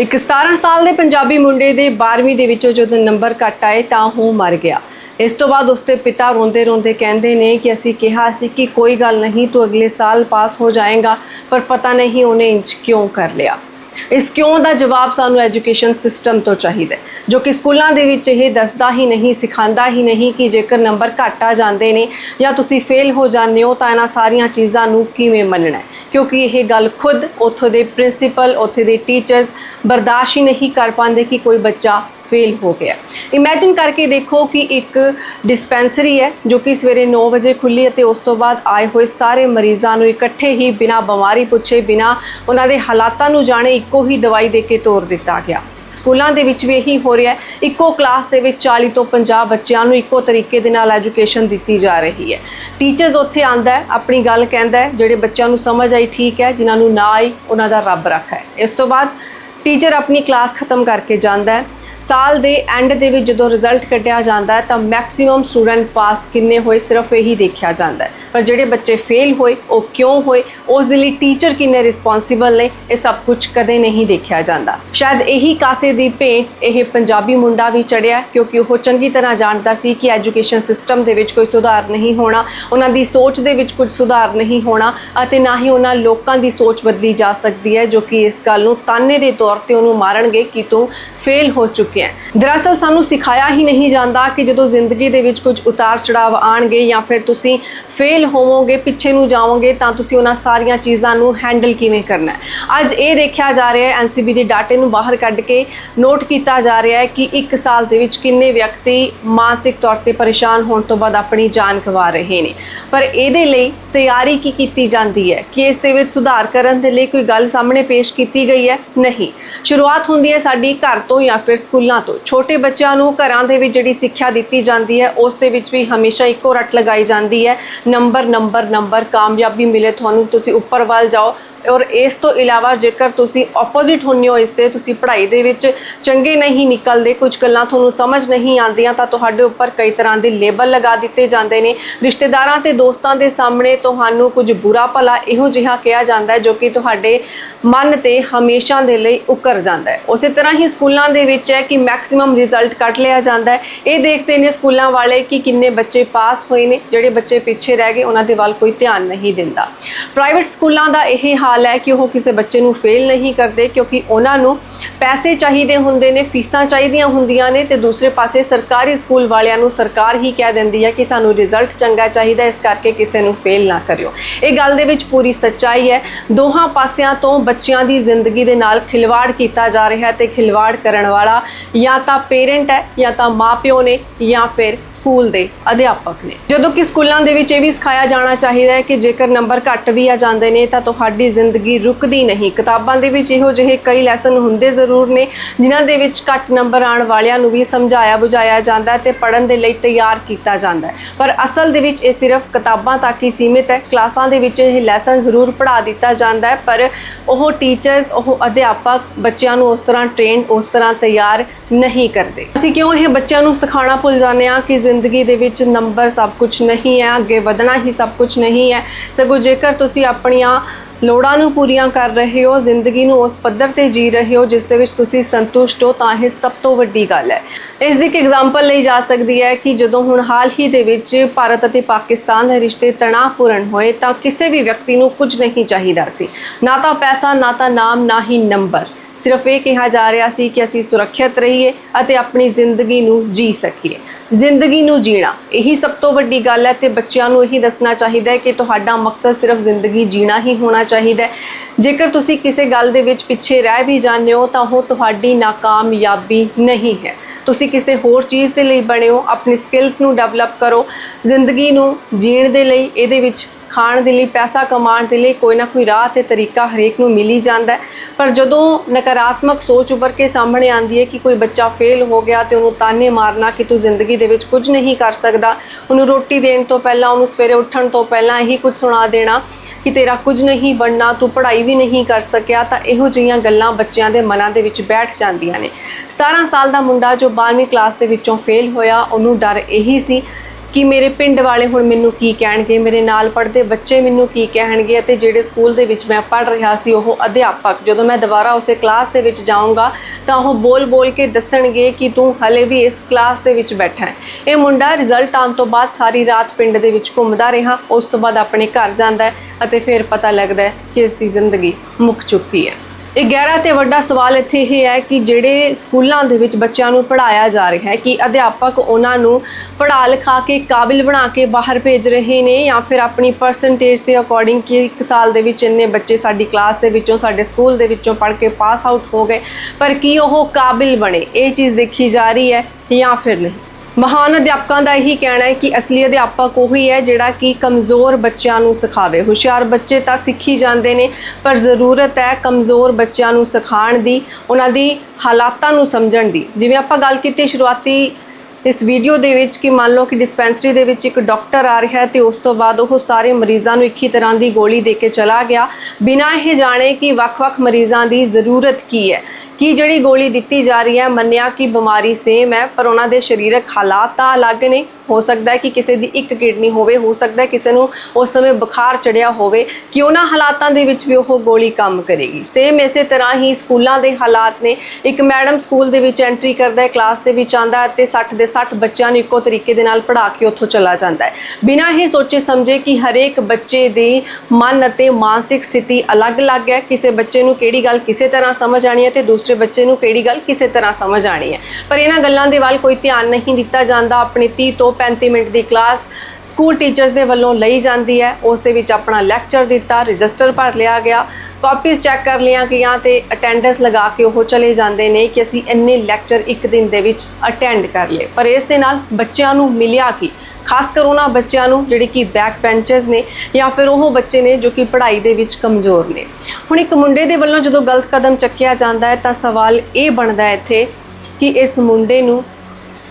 ਇੱਕ 17 ਸਾਲ ਦੇ ਪੰਜਾਬੀ ਮੁੰਡੇ ਦੇ 12ਵੀਂ ਦੇ ਵਿੱਚੋਂ ਜਦੋਂ ਨੰਬਰ ਘੱਟ ਆਏ ਤਾਂ ਉਹ ਮਰ ਗਿਆ। ਇਸ ਤੋਂ ਬਾਅਦ ਉਸਦੇ ਪਿਤਾ ਰੋਂਦੇ ਰੋਂਦੇ ਕਹਿੰਦੇ ਨੇ ਕਿ ਅਸੀਂ ਕਿਹਾ ਸੀ ਕਿ ਕੋਈ ਗੱਲ ਨਹੀਂ, ਤੂੰ ਅਗਲੇ ਸਾਲ ਪਾਸ ਹੋ ਜਾਏਗਾ, ਪਰ ਪਤਾ ਨਹੀਂ ਉਹਨੇ ਇੰਜ ਕਿਉਂ ਕਰ ਲਿਆ। ਇਸ ਕਿਉਂ ਦਾ ਜਵਾਬ ਸਾਨੂੰ ਐਜੂਕੇਸ਼ਨ ਸਿਸਟਮ ਤੋਂ ਚਾਹੀਦਾ ਜੋ ਕਿ ਸਕੂਲਾਂ ਦੇ ਵਿੱਚ ਇਹ ਦੱਸਦਾ ਹੀ ਨਹੀਂ, ਸਿਖਾਉਂਦਾ ਹੀ ਨਹੀਂ ਕਿ ਜੇਕਰ ਨੰਬਰ ਘੱਟ ਆ ਜਾਂਦੇ ਨੇ ਜਾਂ ਤੁਸੀਂ ਫੇਲ ਹੋ ਜਾਂਦੇ ਹੋ ਤਾਂ ਇਹਨਾਂ ਸਾਰੀਆਂ ਚੀਜ਼ਾਂ ਨੂੰ ਕਿਵੇਂ ਮੰਨਣਾ ਕਿਉਂਕਿ ਇਹ ਗੱਲ ਖੁਦ ਉੱਥੋਂ ਦੇ ਪ੍ਰਿੰਸੀਪਲ, ਉੱਥੇ ਦੇ ਟੀਚਰਸ ਬਰਦਾਸ਼ਤ ਹੀ ਨਹੀਂ ਕਰ ਪਾਉਂਦੇ ਕਿ ਕੋਈ ਬੱਚਾ ਫੇਲ ਹੋ ਗਿਆ। ਇਮੇਜਿਨ ਕਰਕੇ ਦੇਖੋ ਕਿ ਇੱਕ ਡਿਸਪੈਂਸਰੀ ਹੈ, ਜੋ ਕਿ ਸਵੇਰੇ 9 ਵਜੇ ਖੁੱਲੀ ਅਤੇ ਉਸ ਤੋਂ ਬਾਅਦ ਆਏ ਹੋਏ ਸਾਰੇ ਮਰੀਜ਼ਾਂ ਨੂੰ ਇਕੱਠੇ ਹੀ ਬਿਨਾਂ ਬਿਮਾਰੀ ਪੁੱਛੇ, ਬਿਨਾਂ ਉਹਨਾਂ ਦੇ ਹਾਲਾਤਾਂ ਨੂੰ ਜਾਣੇ ਇੱਕੋ ਹੀ ਦਵਾਈ ਦੇ ਕੇ ਤੋਰ ਦਿੱਤਾ ਗਿਆ। ਸਕੂਲਾਂ ਦੇ ਵਿੱਚ ਵੀ ਇਹੀ ਹੋ ਰਿਹਾ ਹੈ। ਇੱਕੋ ਕਲਾਸ ਦੇ ਵਿੱਚ 40 ਤੋਂ 50 ਬੱਚਿਆਂ ਨੂੰ ਇੱਕੋ ਤਰੀਕੇ ਦੇ ਨਾਲ ਐਜੂਕੇਸ਼ਨ ਦਿੱਤੀ ਜਾ ਰਹੀ ਹੈ। ਟੀਚਰਸ ਉੱਥੇ ਆਂਦਾ ਹੈ, ਆਪਣੀ ਗੱਲ ਕਹਿੰਦਾ ਹੈ, ਜਿਹੜੇ ਬੱਚਿਆਂ ਨੂੰ ਸਮਝ ਆਈ ਠੀਕ ਹੈ, ਜਿਨ੍ਹਾਂ ਨੂੰ ਨਾ ਆਈ, ਉਹਨਾਂ ਦਾ ਰੱਬ ਰੱਖਾ ਹੈ। ਇਸ ਤੋਂ ਬਾਅਦ ਟੀਚਰ ਆਪਣੀ ਕਲਾਸ ਖਤਮ ਕਰਕੇ ਜਾਂਦਾ ਹੈ। ਸਾਲ ਦੇ ਐਂਡ ਦੇ ਵਿੱਚ ਜਦੋਂ ਰਿਜ਼ਲਟ ਕੱਢਿਆ ਜਾਂਦਾ ਹੈ ਤਾਂ ਮੈਕਸਿਮਮ ਸਟੂਡੈਂਟ ਪਾਸ ਕਿੰਨੇ ਹੋਏ ਸਿਰਫ ਇਹੀ ਦੇਖਿਆ ਜਾਂਦਾ ਹੈ। ਪਰ ਜਿਹੜੇ ਬੱਚੇ ਫੇਲ ਹੋਏ, ਉਹ ਕਿਉਂ ਹੋਏ, ਉਸ ਦੇ ਲਈ ਟੀਚਰ ਕਿੰਨੇ ਰਿਸਪੌਂਸਿਬਲ ਨੇ, ਇਹ ਸਭ ਕੁਝ ਕਦੇ ਨਹੀਂ ਦੇਖਿਆ ਜਾਂਦਾ। ਸ਼ਾਇਦ ਇਹੀ ਕਾਸੇ ਦੀ ਭੇਂਟ ਇਹ ਪੰਜਾਬੀ ਮੁੰਡਾ ਵੀ ਚੜਿਆ ਕਿਉਂਕਿ ਉਹ ਚੰਗੀ ਤਰ੍ਹਾਂ ਜਾਣਦਾ ਸੀ ਕਿ ਐਜੂਕੇਸ਼ਨ ਸਿਸਟਮ ਦੇ ਵਿੱਚ ਕੋਈ ਸੁਧਾਰ ਨਹੀਂ ਹੋਣਾ, ਉਹਨਾਂ ਦੀ ਸੋਚ ਦੇ ਵਿੱਚ ਕੁਝ ਸੁਧਾਰ ਨਹੀਂ ਹੋਣਾ ਅਤੇ ਨਾ ਹੀ ਉਹਨਾਂ ਲੋਕਾਂ ਦੀ ਸੋਚ ਬਦਲੀ ਜਾ ਸਕਦੀ ਹੈ, ਜੋ ਕਿ ਇਸ ਗੱਲ ਨੂੰ ਤਾਨੇ ਦੇ ਤੌਰ ਤੇ ਉਹਨੂੰ ਮਾਰਨਗੇ ਕਿ ਤੂੰ ਫੇਲ ਹੋ ਚੁੱਕਿਆ ਹੈ। ਦਰਅਸਲ ਸਾਨੂੰ ਸਿਖਾਇਆ ਹੀ ਨਹੀਂ ਜਾਂਦਾ ਕਿ ਜਦੋਂ ਜ਼ਿੰਦਗੀ ਦੇ ਵਿੱਚ ਕੁਝ ਉਤਾਰ ਚੜਾਵ ਆਣਗੇ ਜਾਂ ਫਿਰ ਤੁਸੀਂ ਫੇਲ ਹੋਵੋਗੇ, ਪਿੱਛੇ ਨੂੰ ਜਾਓਗੇ ਤਾਂ ਤੁਸੀਂ ਉਹਨਾਂ ਸਾਰੀਆਂ ਚੀਜ਼ਾਂ ਨੂੰ ਹੈਂਡਲ ਕਿਵੇਂ ਕਰਨਾ ਹੈ। ਅੱਜ ਇਹ ਦੇਖਿਆ ਜਾ ਰਿਹਾ ਹੈ ਐਨਸੀਬੀ ਦੇ ਡਾਟੇ ਨੂੰ ਬਾਹਰ ਕੱਢ ਕੇ ਨੋਟ ਕੀਤਾ ਜਾ ਰਿਹਾ ਹੈ ਕਿ ਇੱਕ ਸਾਲ ਦੇ ਵਿੱਚ ਕਿੰਨੇ ਵਿਅਕਤੀ ਮਾਨਸਿਕ ਤੌਰ ਤੇ ਪਰੇਸ਼ਾਨ ਹੋਣ ਤੋਂ ਬਾਅਦ ਆਪਣੀ ਜਾਨ ਗਵਾ ਰਹੇ ਨੇ। ਪਰ ਇਹਦੇ ਲਈ ਤਿਆਰੀ ਕੀ ਕੀਤੀ ਜਾਂਦੀ ਹੈ? ਕਿ ਇਸ ਦੇ ਵਿੱਚ ਸੁਧਾਰ ਕਰਨ ਦੇ ਲਈ ਕੋਈ ਗੱਲ ਸਾਹਮਣੇ ਪੇਸ਼ ਕੀਤੀ ਗਈ ਹੈ? ਨਹੀਂ। ਸ਼ੁਰੂਆਤ ਹੁੰਦੀ ਹੈ ਸਾਡੀ ਘਰ ਤੋਂ ਜਾਂ ਫਿਰ ਸਕੂਲਾਂ ਸਕੂਲਾਂ ਤੋਂ। ਛੋਟੇ ਬੱਚਿਆਂ ਨੂੰ ਘਰਾਂ ਦੇ ਵਿੱਚ ਜਿਹੜੀ ਸਿੱਖਿਆ ਦਿੱਤੀ ਜਾਂਦੀ ਹੈ, ਉਸ ਦੇ ਵਿੱਚ ਵੀ ਹਮੇਸ਼ਾ ਇੱਕੋ ਰੱਟ ਲਗਾਈ ਜਾਂਦੀ ਹੈ। ਨੰਬਰ ਨੰਬਰ ਨੰਬਰ ਕਾਮਯਾਬੀ ਮਿਲੇ ਤੁਹਾਨੂੰ, ਤੁਸੀਂ ਉੱਪਰ ਵੱਲ ਜਾਓ। ਔਰ ਇਸ ਤੋਂ ਇਲਾਵਾ ਜੇਕਰ ਤੁਸੀਂ ਆਪੋਜ਼ਿਟ ਹੁੰਨੇ ਹੋ ਇਸ ਤੇ, ਤੁਸੀਂ ਪੜ੍ਹਾਈ ਦੇ ਵਿੱਚ ਚੰਗੇ ਨਹੀਂ ਨਿਕਲਦੇ, ਕੁਝ ਗੱਲਾਂ ਤੁਹਾਨੂੰ ਸਮਝ ਨਹੀਂ ਆਉਂਦੀਆਂ, ਤਾਂ ਤੁਹਾਡੇ ਉੱਪਰ ਕਈ ਤਰ੍ਹਾਂ ਦੇ ਲੇਬਲ ਲਗਾ ਦਿੱਤੇ ਜਾਂਦੇ ਨੇ। ਰਿਸ਼ਤੇਦਾਰਾਂ ਤੇ ਦੋਸਤਾਂ ਦੇ ਸਾਹਮਣੇ ਤੁਹਾਨੂੰ ਕੁਝ ਬੁਰਾ ਭਲਾ ਇਹੋ ਜਿਹਾ ਕਿਹਾ ਜਾਂਦਾ ਹੈ, ਜੋ ਕਿ ਤੁਹਾਡੇ ਮਨ ਤੇ ਹਮੇਸ਼ਾ ਦੇ ਲਈ ਉਕਰ ਜਾਂਦਾ ਹੈ। ਉਸੇ ਤਰ੍ਹਾਂ ਹੀ ਸਕੂਲਾਂ ਦੇ ਵਿੱਚ ਹੈ ਕਿ ਮੈਕਸਿਮਮ ਰਿਜ਼ਲਟ ਕੱਢ ਲਿਆ ਜਾਂਦਾ ਹੈ। ਇਹ ਦੇਖਦੇ ਨੇ ਸਕੂਲਾਂ ਵਾਲੇ ਕਿ ਕਿੰਨੇ ਬੱਚੇ ਪਾਸ ਹੋਏ ਨੇ, ਜਿਹੜੇ ਬੱਚੇ ਪਿੱਛੇ ਰਹਿ ਗਏ, ਉਹਨਾਂ ਦੇ ਵੱਲ ਕੋਈ ਧਿਆਨ ਨਹੀਂ ਦਿੰਦਾ। ਪ੍ਰਾਈਵੇਟ ਸਕੂਲਾਂ ਦਾ ਇਹ ਹਾਲ ਹੈ ਕਿ ਉਹ ਕਿਸੇ ਬੱਚੇ ਨੂੰ ਫੇਲ ਨਹੀਂ ਕਰਦੇ ਕਿਉਂਕਿ ਉਹਨਾਂ ਨੂੰ ਪੈਸੇ ਚਾਹੀਦੇ ਹੁੰਦੇ ਨੇ, ਫੀਸਾਂ ਚਾਹੀਦੀਆਂ ਹੁੰਦੀਆਂ ਨੇ ਤੇ ਦੂਸਰੇ ਪਾਸੇ ਸਰਕਾਰੀ ਸਕੂਲ ਵਾਲਿਆਂ ਨੂੰ ਸਰਕਾਰ ਹੀ ਕਹਿ ਦਿੰਦੀ ਹੈ ਕਿ ਸਾਨੂੰ ਰਿਜ਼ਲਟ ਚੰਗਾ ਚਾਹੀਦਾ, ਇਸ ਕਰਕੇ ਕਿਸੇ ਨੂੰ ਫੇਲ ਨਾ ਕਰਿਓ। ਇਹ ਗੱਲ ਦੇ ਵਿੱਚ ਪੂਰੀ ਸੱਚਾਈ ਹੈ। ਦੋਹਾਂ ਪਾਸਿਆਂ ਤੋਂ ਬੱਚਿਆਂ ਦੀ ਜ਼ਿੰਦਗੀ ਦੇ ਨਾਲ ਖਿਲਵਾੜ ਕੀਤਾ ਜਾ ਰਿਹਾ ਹੈ ਤੇ ਖਿਲਵਾੜ ਕਰਨ ਵਾਲਾ ਜਾਂ ਤਾਂ ਪੇਰੈਂਟ ਹੈ ਜਾਂ ਤਾਂ ਮਾਪਿਓ ਨੇ ਜਾਂ ਫਿਰ ਸਕੂਲ ਦੇ ਅਧਿਆਪਕ ਨੇ। ਜਦੋਂ ਕਿ ਸਕੂਲਾਂ ਦੇ ਵਿੱਚ ਇਹ ਵੀ ਸਿਖਾਇਆ ਜਾਣਾ ਚਾਹੀਦਾ ਹੈ ਕਿ ਜੇਕਰ ਨੰਬਰ ਘੱਟ ਵੀ ਆ ਜਾਂਦੇ ਨੇ ਤਾਂ ਤੁਹਾਡੀ ਜ਼ਿੰਦਗੀ ਰੁਕਦੀ ਨਹੀਂ। ਕਿਤਾਬਾਂ ਦੇ ਵਿੱਚ ਇਹੋ ਜਿਹੇ ਕਈ ਲੈਸਨ ਹੁੰਦੇ ਜ਼ਰੂਰ ਨੇ, ਜਿਨ੍ਹਾਂ ਦੇ ਵਿੱਚ ਘੱਟ ਨੰਬਰ ਆਉਣ ਵਾਲਿਆਂ ਨੂੰ ਵੀ ਸਮਝਾਇਆ ਬੁਝਾਇਆ ਜਾਂਦਾ ਹੈ ਤੇ ਪੜਨ ਦੇ ਲਈ ਤਿਆਰ ਕੀਤਾ ਜਾਂਦਾ ਹੈ। ਪਰ ਅਸਲ ਦੇ ਵਿੱਚ ਇਹ ਸਿਰਫ ਕਿਤਾਬਾਂ ਤੱਕ ਹੀ ਸੀਮਿਤ ਹੈ। ਕਲਾਸਾਂ ਦੇ ਵਿੱਚ ਇਹ ਲੈਸਨ ਜ਼ਰੂਰ ਪੜ੍ਹਾ ਦਿੱਤਾ ਜਾਂਦਾ ਹੈ, ਪਰ ਉਹ ਟੀਚਰਸ ਉਹ ਅਧਿਆਪਕ ਬੱਚਿਆਂ ਨੂੰ ਉਸ ਤਰ੍ਹਾਂ ਟ੍ਰੇਨ ਉਸ ਤਰ੍ਹਾਂ ਤਿਆਰ ਨਹੀਂ ਕਰਦੇ। ਅਸੀਂ ਕਿਉਂ ਇਹ ਬੱਚਿਆਂ ਨੂੰ ਸਿਖਾਉਣਾ ਭੁੱਲ ਜਾਂਦੇ ਹਾਂ ਕਿ ਜ਼ਿੰਦਗੀ ਦੇ ਵਿੱਚ ਨੰਬਰ ਸਭ ਕੁਝ ਨਹੀਂ ਹੈ, ਅੱਗੇ ਵਧਣਾ ਹੀ ਸਭ ਕੁਝ ਨਹੀਂ ਹੈ। ਸਗੋਂ ਜੇਕਰ ਤੁਸੀਂ ਆਪਣੀਆਂ ਲੋੜਾਂ ਨੂੰ ਪੂਰੀਆਂ ਕਰ ਰਹੇ ਹੋ, ਜ਼ਿੰਦਗੀ ਨੂੰ ਉਸ ਪੱਧਰ ਤੇ ਜੀ ਰਹੇ ਹੋ, ਜਿਸ ਦੇ ਵਿੱਚ ਤੁਸੀਂ ਸੰਤੁਸ਼ਟ ਹੋ, ਤਾਂ ਇਹ ਸਭ ਤੋਂ ਵੱਡੀ ਗੱਲ ਹੈ। ਇਸ ਦੀ ਇੱਕ ਐਗਜ਼ਾਮਪਲ ਲਈ ਜਾ ਸਕਦੀ ਹੈ ਕਿ ਜਦੋਂ ਹੁਣ ਹਾਲ ਹੀ ਦੇ ਵਿੱਚ ਭਾਰਤ ਅਤੇ ਪਾਕਿਸਤਾਨ ਦੇ ਰਿਸ਼ਤੇ ਤਣਾਅਪੂਰਨ ਹੋਏ, ਤਾਂ ਕਿਸੇ ਵੀ ਵਿਅਕਤੀ ਨੂੰ ਕੁਝ ਨਹੀਂ ਚਾਹੀਦਾ ਸੀ। ਨਾ ਤਾਂ ਪੈਸਾ, ਨਾ ਤਾਂ ਨਾਮ, ਨਾ ਹੀ ਨੰਬਰ। ਸਿਰਫ ਇਹ ਕਿਹਾ ਜਾ ਰਿਹਾ ਸੀ ਕਿ ਅਸੀਂ ਸੁਰੱਖਿਅਤ ਰਹੀਏ ਅਤੇ ਆਪਣੀ ਜ਼ਿੰਦਗੀ ਨੂੰ ਜੀ ਸਕੀਏ। ਜ਼ਿੰਦਗੀ ਨੂੰ ਜੀਣਾ, ਇਹੀ ਸਭ ਤੋਂ ਵੱਡੀ ਗੱਲ ਹੈ ਤੇ ਬੱਚਿਆਂ ਨੂੰ ਇਹੀ ਦੱਸਣਾ ਚਾਹੀਦਾ ਹੈ ਕਿ ਤੁਹਾਡਾ ਮਕਸਦ ਸਿਰਫ ਜ਼ਿੰਦਗੀ ਜੀਣਾ ਹੀ ਹੋਣਾ ਚਾਹੀਦਾ ਹੈ। ਜੇਕਰ ਤੁਸੀਂ ਕਿਸੇ ਗੱਲ ਦੇ ਵਿੱਚ ਪਿੱਛੇ ਰਹਿ ਵੀ ਜਾਂਦੇ ਹੋ, ਤਾਂ ਉਹ ਤੁਹਾਡੀ ਨਾਕਾਮਯਾਬੀ ਨਹੀਂ ਹੈ। ਤੁਸੀਂ ਕਿਸੇ ਹੋਰ ਚੀਜ਼ ਦੇ ਲਈ ਬਣੇ ਹੋ, ਆਪਣੀ ਸਕਿੱਲਸ ਨੂੰ ਡਿਵੈਲਪ ਕਰੋ। ਜ਼ਿੰਦਗੀ ਨੂੰ ਜੀਣ ਦੇ ਲਈ ਇਹਦੇ ਵਿੱਚ ਖਾਣ ਦੇ ਲਈ, ਪੈਸਾ ਕਮਾਉਣ ਦੇ ਲਈ ਕੋਈ ਨਾ ਕੋਈ ਰਾਹ ਤੇ ਤਰੀਕਾ ਹਰੇਕ ਨੂੰ ਮਿਲ ਹੀ। ਜਾਂਦਾ ਪਰ ਜਦੋਂ ਨਕਾਰਾਤਮਕ ਸੋਚ ਉੱਭਰ ਕੇ ਸਾਹਮਣੇ ਆਂਦੀ ਹੈ ਕਿ ਕੋਈ ਬੱਚਾ ਫੇਲ ਹੋ ਗਿਆ ਤੇ ਉਹਨੂੰ ਤਾਨੇ ਮਾਰਨਾ ਕਿ ਤੂੰ ਜ਼ਿੰਦਗੀ ਦੇ ਵਿੱਚ ਕੁਝ ਨਹੀਂ ਕਰ ਸਕਦਾ, ਉਹਨੂੰ ਰੋਟੀ ਦੇਣ ਤੋਂ ਪਹਿਲਾਂ, ਉਹਨੂੰ ਸਵੇਰੇ ਉੱਠਣ ਤੋਂ ਪਹਿਲਾਂ ਇਹੀ ਕੁਝ ਸੁਣਾ ਦੇਣਾ ਕਿ ਤੇਰਾ ਕੁਝ ਨਹੀਂ ਬਣਨਾ, ਤੂੰ ਪੜ੍ਹਾਈ ਵੀ ਨਹੀਂ ਕਰ ਸਕਿਆ, ਤਾਂ ਇਹੋ ਜਿਹੀਆਂ ਗੱਲਾਂ ਬੱਚਿਆਂ ਦੇ ਮਨਾਂ ਦੇ ਵਿੱਚ ਬੈਠ ਜਾਂਦੀਆਂ ਨੇ। 17 ਸਾਲ ਦਾ ਮੁੰਡਾ ਜੋ 12ਵੀਂ ਕਲਾਸ ਦੇ ਵਿੱਚੋਂ ਫੇਲ ਹੋਇਆ, ਉਹਨੂੰ ਡਰ ਇਹੀ ਸੀ ਕਿ ਮੇਰੇ ਪਿੰਡ ਵਾਲੇ ਹੁਣ ਮੈਨੂੰ ਕੀ ਕਹਿਣਗੇ, ਮੇਰੇ ਨਾਲ ਪੜ੍ਹਦੇ ਬੱਚੇ ਮੈਨੂੰ ਕੀ ਕਹਿਣਗੇ ਅਤੇ ਜਿਹੜੇ ਸਕੂਲ ਦੇ ਵਿੱਚ ਮੈਂ ਪੜ੍ਹ ਰਿਹਾ ਸੀ ਉਹ ਅਧਿਆਪਕ, ਜਦੋਂ ਮੈਂ ਦੁਬਾਰਾ ਉਸੇ ਕਲਾਸ ਦੇ ਵਿੱਚ ਜਾਊਂਗਾ ਤਾਂ ਉਹ ਬੋਲ-ਬੋਲ ਕੇ ਦੱਸਣਗੇ ਕਿ ਤੂੰ ਹਲੇ ਵੀ ਇਸ ਕਲਾਸ ਦੇ ਵਿੱਚ ਬੈਠਾ ਹੈ। ਇਹ ਮੁੰਡਾ ਰਿਜ਼ਲਟ ਆਉਣ ਤੋਂ ਬਾਅਦ ਸਾਰੀ ਰਾਤ ਪਿੰਡ ਦੇ ਵਿੱਚ ਘੁੰਮਦਾ ਰਿਹਾ, ਉਸ ਤੋਂ ਬਾਅਦ ਆਪਣੇ ਘਰ ਜਾਂਦਾ ਹੈ ਅਤੇ ਫਿਰ ਪਤਾ ਲੱਗਦਾ ਹੈ ਕਿ ਇਸ ਦੀ ਜ਼ਿੰਦਗੀ ਮੁੱਕ ਚੁੱਕੀ ਹੈ। ਇਹ ਗਹਿਰਾ ਤੇ ਵੱਡਾ ਸਵਾਲ ਇੱਥੇ ਇਹ ਹੈ ਕਿ ਜਿਹੜੇ ਸਕੂਲਾਂ ਦੇ ਵਿੱਚ ਬੱਚਿਆਂ ਨੂੰ ਪੜਾਇਆ ਜਾ ਰਿਹਾ ਹੈ, ਕਿ ਅਧਿਆਪਕ ਉਹਨਾਂ ਨੂੰ ਪੜ੍ਹਾ ਲਿਖਾ ਕੇ ਕਾਬਿਲ ਬਣਾ ਕੇ ਬਾਹਰ ਭੇਜ ਰਹੇ ਨੇ ਜਾਂ ਫਿਰ ਆਪਣੀ ਪਰਸੈਂਟੇਜ ਦੇ ਅਕੋਰਡਿੰਗ ਕਿ ਇੱਕ ਸਾਲ ਦੇ ਵਿੱਚ ਇੰਨੇ ਬੱਚੇ ਸਾਡੀ ਕਲਾਸ ਦੇ ਵਿੱਚੋਂ, ਸਾਡੇ ਸਕੂਲ ਦੇ ਵਿੱਚੋਂ ਪੜ੍ਹ ਕੇ ਪਾਸ ਆਊਟ ਹੋ ਗਏ, ਪਰ ਕੀ ਉਹ ਕਾਬਿਲ ਬਣੇ? ਇਹ ਚੀਜ਼ ਦੇਖੀ ਜਾ ਰਹੀ ਹੈ ਜਾਂ ਫਿਰ ਨਹੀਂ? ਮਹਾਨ ਅਧਿਆਪਕਾਂ ਦਾ ਇਹੀ ਕਹਿਣਾ ਹੈ ਕਿ ਅਸਲੀ ਅਧਿਆਪਕ ਉਹੀ ਹੈ ਜਿਹੜਾ ਕਿ ਕਮਜ਼ੋਰ ਬੱਚਿਆਂ ਨੂੰ ਸਿਖਾਵੇ। ਹੁਸ਼ਿਆਰ ਬੱਚੇ ਤਾਂ ਸਿੱਖੀ ਜਾਂਦੇ ਨੇ, ਪਰ ਜ਼ਰੂਰਤ ਹੈ ਕਮਜ਼ੋਰ ਬੱਚਿਆਂ ਨੂੰ ਸਿਖਾਉਣ ਦੀ, ਉਹਨਾਂ ਦੀ ਹਾਲਾਤਾਂ ਨੂੰ ਸਮਝਣ ਦੀ। ਜਿਵੇਂ ਆਪਾਂ ਗੱਲ ਕੀਤੀ ਸ਼ੁਰੂਆਤੀ ਇਸ ਵੀਡੀਓ ਦੇ ਵਿੱਚ ਕਿ ਮੰਨ ਲਓ ਕਿ ਡਿਸਪੈਂਸਰੀ ਦੇ ਵਿੱਚ ਇੱਕ ਡਾਕਟਰ ਆ ਰਿਹਾ ਹੈ ਤੇ ਉਸ ਤੋਂ ਬਾਅਦ ਉਹ ਸਾਰੇ ਮਰੀਜ਼ਾਂ ਨੂੰ ਇੱਕ ਤਰ੍ਹਾਂ ਦੀ ਗੋਲੀ ਦੇ ਕੇ ਚਲਾ ਗਿਆ। ਬਿਨਾਂ ਇਹ ਜਾਣੇ ਕਿ ਵੱਖ-ਵੱਖ ਮਰੀਜ਼ਾਂ ਦੀ ਜ਼ਰੂਰਤ ਕੀ ਹੈ। ਕਿ ਜਿਹੜੀ ਗੋਲੀ ਦਿੱਤੀ ਜਾ ਰਹੀ ਹੈ, ਮੰਨਿਆ ਕਿ ਬਿਮਾਰੀ ਸੇਮ ਹੈ, ਪਰ ਉਹਨਾਂ ਦੇ ਸਰੀਰਕ ਹਾਲਾਤ ਤਾਂ ਅਲੱਗ ਨੇ। ਹੋ ਸਕਦਾ ਹੈ ਕਿ ਕਿਸੇ ਦੀ ਇੱਕ ਕਿਡਨੀ ਹੋਵੇ, ਹੋ ਸਕਦਾ ਹੈ ਕਿਸੇ ਨੂੰ ਉਸ ਸਮੇਂ ਬੁਖਾਰ ਚੜਿਆ ਹੋਵੇ ਕਿ ਉਹਨਾਂ ਹਾਲਾਤਾਂ ਦੇ ਵਿੱਚ ਵੀ ਉਹ ਗੋਲੀ ਕੰਮ ਕਰੇਗੀ। ਸੇਮ ਇਸੇ ਤਰ੍ਹਾਂ ਹੀ ਸਕੂਲਾਂ ਦੇ ਹਾਲਾਤ ਨੇ। ਇੱਕ ਮੈਡਮ ਸਕੂਲ ਦੇ ਵਿੱਚ ਐਂਟਰੀ ਕਰਦਾ ਹੈ ਕਲਾਸ ਦੇ ਵਿੱਚ ਆਂਦਾ ਹੈ ਤੇ 60 ਦੇ 60 ਬੱਚਿਆਂ ਨੂੰ ਇੱਕੋ ਤਰੀਕੇ ਦੇ ਨਾਲ ਪੜ੍ਹਾ ਕੇ ਉੱਥੋਂ ਚਲਾ ਜਾਂਦਾ ਹੈ। ਬਿਨਾਂ ਇਹ ਸੋਚੇ ਸਮਝੇ ਕਿ ਹਰੇਕ ਬੱਚੇ ਦੀ ਮਨ ਅਤੇ ਮਾਨਸਿਕ ਸਥਿਤੀ ਅਲੱਗ-ਅਲੱਗ ਹੈ, ਕਿਸੇ ਬੱਚੇ ਨੂੰ ਕਿਹੜੀ ਗੱਲ ਕਿਸੇ ਤਰ੍ਹਾਂ ਸਮਝ ਆਣੀ ਹੈ ਤੇ ਦੂਸਰੇ ਬੱਚੇ ਨੂੰ ਕਿਹੜੀ ਗੱਲ ਕਿਸੇ ਤਰ੍ਹਾਂ ਸਮਝ ਆਣੀ ਹੈ। ਪਰ ਇਹਨਾਂ ਗੱਲਾਂ ਦੇ ਵੱਲ ਕੋਈ ਧਿਆਨ ਨਹੀਂ ਦਿੱਤਾ ਜਾਂਦਾ। ਆਪਣੀ 30 ਤੋਂ 35 ਮਿੰਟ ਦੀ ਕਲਾਸ ਸਕੂਲ ਟੀਚਰਸ ਦੇ ਵੱਲੋਂ ਲਈ ਜਾਂਦੀ ਹੈ। ਉਸ ਦੇ ਵਿੱਚ ਆਪਣਾ ਲੈਕਚਰ ਦਿੱਤਾ, ਰਜਿਸਟਰ ਭਰ ਲਿਆ ਗਿਆ ਕਾਪੀਜ਼ ਚੈੱਕ ਕਰ ਲਿਆ ਗਈਆਂ ਤੇ ਅਟੈਂਡੈਂਸ ਲਗਾ ਕੇ ਉਹ ਚਲੇ ਜਾਂਦੇ ਨੇ ਕਿ ਅਸੀਂ ਇੰਨੇ ਲੈਕਚਰ ਇੱਕ ਦਿਨ ਦੇ ਵਿੱਚ ਅਟੈਂਡ ਕਰ ਲਏ। ਪਰ ਇਸ ਦੇ ਨਾਲ ਬੱਚਿਆਂ ਨੂੰ ਮਿਲਿਆ ਕੀ? ਖਾਸ ਕਰ ਉਹਨਾਂ ਬੱਚਿਆਂ ਨੂੰ ਜਿਹੜੇ ਕਿ ਬੈਕ ਬੈਂਚਰਸ ਨੇ ਜਾਂ ਫਿਰ ਉਹ ਬੱਚੇ ਨੇ ਜੋ ਕਿ ਪੜ੍ਹਾਈ ਦੇ ਵਿੱਚ ਕਮਜ਼ੋਰ ਨੇ। ਹੁਣ ਇੱਕ ਮੁੰਡੇ ਦੇ ਵੱਲੋਂ ਜਦੋਂ ਗਲਤ ਕਦਮ ਚੱਕਿਆ ਜਾਂਦਾ ਹੈ ਤਾਂ ਸਵਾਲ ਇਹ ਬਣਦਾ ਹੈ ਇੱਥੇ ਕਿ ਇਸ ਮੁੰਡੇ ਨੂੰ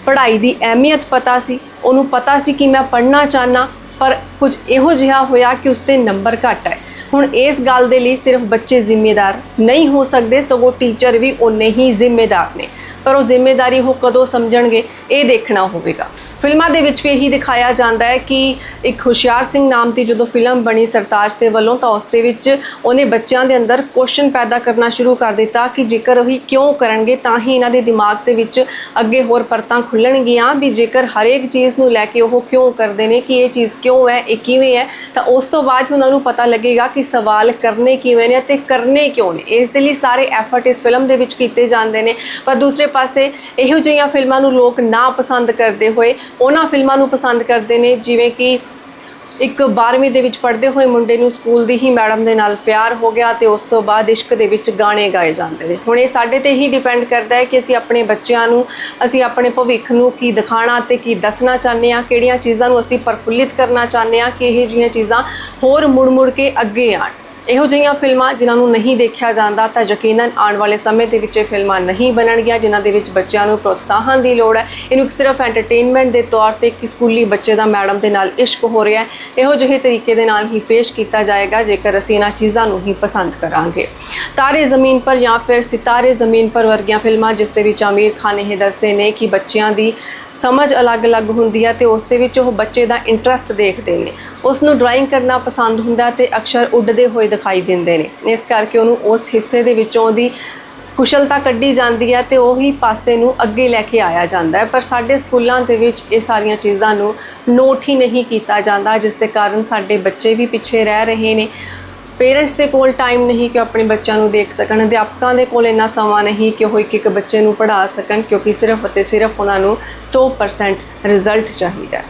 ਪੜ੍ਹਾਈ ਦੀ ਅਹਿਮੀਅਤ ਪਤਾ ਸੀ ਉਹਨੂੰ ਪਤਾ ਸੀ ਕਿ ਮੈਂ ਪੜ੍ਹਨਾ ਚਾਹਨਾ, ਪਰ ਕੁਝ ਇਹੋ ਜਿਹਾ ਹੋਇਆ ਕਿ ਉਸਦੇ ਨੰਬਰ ਘੱਟ ਹੈ ਹੁਣ ਇਸ ਗੱਲ ਦੇ ਲਈ ਸਿਰਫ ਬੱਚੇ ਜ਼ਿੰਮੇਦਾਰ ਨਹੀਂ ਹੋ ਸਕਦੇ, ਸਗੋਂ ਟੀਚਰ ਵੀ ਉਨੇ ਹੀ ਜ਼ਿੰਮੇਦਾਰ ਨੇ। ਪਰ ਉਹ ਜ਼ਿੰਮੇਵਾਰੀ ਉਹ ਕਦੋਂ ਸਮਝਣਗੇ, ਇਹ ਦੇਖਣਾ ਹੋਵੇਗਾ। ਫਿਲਮਾਂ ਦੇ ਵਿੱਚ ਵੀ ਇਹੀ ਦਿਖਾਇਆ ਜਾਂਦਾ ਹੈ ਕਿ ਇੱਕ ਹੁਸ਼ਿਆਰ ਸਿੰਘ ਨਾਮ ਦੀ ਜਦੋਂ ਫਿਲਮ ਬਣੀ ਸਰਤਾਜ ਦੇ ਵੱਲੋਂ, ਤਾਂ ਉਸ ਦੇ ਵਿੱਚ ਉਹਨੇ ਬੱਚਿਆਂ ਦੇ ਅੰਦਰ ਕੁਐਸਚਨ ਪੈਦਾ ਕਰਨਾ ਸ਼ੁਰੂ ਕਰ ਦਿੱਤਾ ਕਿ ਜੇਕਰ ਉਹੀ ਕਿਉਂ ਕਰਨਗੇ, ਤਾਂ ਹੀ ਇਹਨਾਂ ਦੇ ਦਿਮਾਗ ਦੇ ਵਿੱਚ ਅੱਗੇ ਹੋਰ ਪਰਤਾਂ ਖੁੱਲਣਗੀਆਂ ਵੀ ਜੇਕਰ ਹਰੇਕ ਚੀਜ਼ ਨੂੰ ਲੈ ਕੇ ਉਹ ਕਿਉਂ ਕਰਦੇ ਨੇ, ਕਿ ਇਹ ਚੀਜ਼ ਕਿਉਂ ਹੈ, ਇਹ ਕਿਵੇਂ ਹੈ, ਤਾਂ ਉਸ ਤੋਂ ਬਾਅਦ ਉਹਨਾਂ ਨੂੰ ਪਤਾ ਲੱਗੇਗਾ ਕਿ ਸਵਾਲ ਕਰਨੇ ਕਿਵੇਂ ਨੇ ਅਤੇ ਕਰਨੇ ਕਿਉਂ ਨੇ। ਇਸ ਦੇ ਲਈ ਸਾਰੇ ਐਫਰਟ ਇਸ ਫਿਲਮ ਦੇ ਵਿੱਚ ਕੀਤੇ ਜਾਂਦੇ ਨੇ। ਪਰ ਦੂਸਰੇ ਪਾਸੇ ਇਹੋ ਜਿਹੀਆਂ ਫਿਲਮਾਂ ਨੂੰ ਲੋਕ ਨਾ ਪਸੰਦ ਕਰਦੇ ਹੋਏ ਉਹਨਾਂ ਫਿਲਮਾਂ ਨੂੰ ਪਸੰਦ ਕਰਦੇ ਨੇ, ਜਿਵੇਂ ਕਿ ਇੱਕ 12ਵੀਂ ਦੇ ਵਿੱਚ ਪੜ੍ਹਦੇ ਹੋਏ ਮੁੰਡੇ ਨੂੰ ਸਕੂਲ ਦੀ ਹੀ ਮੈਡਮ ਦੇ ਨਾਲ ਪਿਆਰ ਹੋ ਗਿਆ ਤੇ ਉਸ ਤੋਂ ਬਾਅਦ ਇਸ਼ਕ ਦੇ ਵਿੱਚ ਗਾਣੇ ਗਾਏ ਜਾਂਦੇ ਨੇ। ਹੁਣ ਇਹ ਸਾਡੇ ਤੇ ਹੀ ਡਿਪੈਂਡ ਕਰਦਾ ਹੈ ਕਿ ਅਸੀਂ ਆਪਣੇ ਬੱਚਿਆਂ ਨੂੰ, ਅਸੀਂ ਆਪਣੇ ਭਵਿੱਖ ਨੂੰ ਕੀ ਦਿਖਾਣਾ ਤੇ ਕੀ ਦੱਸਣਾ ਚਾਹੁੰਦੇ ਆ ਕਿਹੜੀਆਂ ਚੀਜ਼ਾਂ ਨੂੰ ਅਸੀਂ ਪ੍ਰਫੁੱਲਿਤ ਕਰਨਾ ਚਾਹੁੰਦੇ ਆ ਕਿ ਇਹ ਜਿਹੀਆਂ ਚੀਜ਼ਾਂ ਹੋਰ ਮੁੜ-ਮੁੜ ਕੇ ਅੱਗੇ ਆਣ ਇਹੋ ਜਿਹੀਆਂ ਫਿਲਮਾਂ ਜਿਨ੍ਹਾਂ ਨੂੰ ਨਹੀਂ ਦੇਖਿਆ ਜਾਂਦਾ ਤਾਂ ਯਕੀਨਨ ਆਉਣ ਵਾਲੇ ਸਮੇਂ ਦੇ ਵਿੱਚ ਇਹ ਫਿਲਮਾਂ ਨਹੀਂ ਬਣਨਗੀਆਂ, ਜਿਨ੍ਹਾਂ ਦੇ ਵਿੱਚ ਬੱਚਿਆਂ ਨੂੰ ਪ੍ਰੋਤਸਾਹਨ ਦੀ ਲੋੜ ਹੈ। ਇਹਨੂੰ ਇੱਕ ਸਿਰਫ ਐਂਟਰਟੇਨਮੈਂਟ ਦੇ ਤੌਰ ਤੇ ਕਿ ਸਕੂਲੀ ਬੱਚੇ ਦਾ ਮੈਡਮ ਦੇ ਨਾਲ ਇਸ਼ਕ ਹੋ ਰਿਹਾ ਹੈ। ਇਹੋ ਜਿਹੇ ਤਰੀਕੇ ਦੇ ਨਾਲ ਹੀ ਪੇਸ਼ ਕੀਤਾ ਜਾਏਗਾ, ਜੇਕਰ ਅਸੀਂ ਇਹਨਾਂ ਚੀਜ਼ਾਂ ਨੂੰ ਹੀ ਪਸੰਦ ਕਰਾਂਗੇ। ਤਾਰੇ ਜ਼ਮੀਨ ਪਰ ਜਾਂ ਫਿਰ ਸਿਤਾਰੇ ਜ਼ਮੀਨ ਪਰ ਵਰਗੀਆਂ ਫਿਲਮਾਂ, ਜਿਸ ਦੇ ਵਿੱਚ ਆਮੀਰ ਖਾਨ ਇਹ ਦੱਸਦੇ ਨੇ ਕਿ ਬੱਚਿਆਂ ਦੀ ਸਮਝ ਅਲੱਗ-ਅਲੱਗ ਹੁੰਦੀ ਹੈ ਤੇ ਉਸ ਦੇ ਵਿੱਚ ਉਹ ਬੱਚੇ ਦਾ ਇੰਟਰਸਟ ਦੇਖਦੇ ਨੇ। ਉਸ ਨੂੰ ਡਰਾਇੰਗ ਕਰਨਾ ਪਸੰਦ ਹੁੰਦਾ ਤੇ ਅਕਸ਼ਰ ਉੱਡਦੇ ਹੋਏ ਦਿਖਾਈ ਦਿੰਦੇ ਨੇ। ਇਸ ਕਰਕੇ ਉਹਨੂੰ ਉਸ ਹਿੱਸੇ ਦੇ ਵਿੱਚੋਂ ਉਹਦੀ ਕੁਸ਼ਲਤਾ ਕੱਢੀ ਜਾਂਦੀ ਹੈ ਤੇ ਉਹੀ ਪਾਸੇ ਨੂੰ ਅੱਗੇ ਲੈ ਕੇ ਆਇਆ ਜਾਂਦਾ ਹੈ। ਪਰ ਸਾਡੇ ਸਕੂਲਾਂ ਦੇ ਵਿੱਚ ਇਹ ਸਾਰੀਆਂ ਚੀਜ਼ਾਂ ਨੂੰ ਨੋਟ ਹੀ ਨਹੀਂ ਕੀਤਾ ਜਾਂਦਾ, ਜਿਸ ਦੇ ਕਾਰਨ ਸਾਡੇ ਬੱਚੇ ਵੀ ਪਿੱਛੇ ਰਹਿ ਰਹੇ ਨੇ। ਪੇਰੈਂਟਸ ਦੇ ਕੋਲ ਟਾਈਮ ਨਹੀਂ ਕਿ ਉਹ ਆਪਣੇ ਬੱਚਿਆਂ ਨੂੰ ਦੇਖ ਸਕਣ, ਅਧਿਆਪਕਾਂ ਦੇ ਕੋਲ ਇੰਨਾ ਸਮਾਂ ਨਹੀਂ ਕਿ ਉਹ ਇੱਕ ਇੱਕ ਬੱਚੇ ਨੂੰ ਪੜ੍ਹਾ ਸਕਣ, ਕਿਉਂਕਿ ਸਿਰਫ ਅਤੇ ਸਿਰਫ ਉਹਨਾਂ ਨੂੰ 100% ਰਿਜ਼ਲਟ ਚਾਹੀਦਾ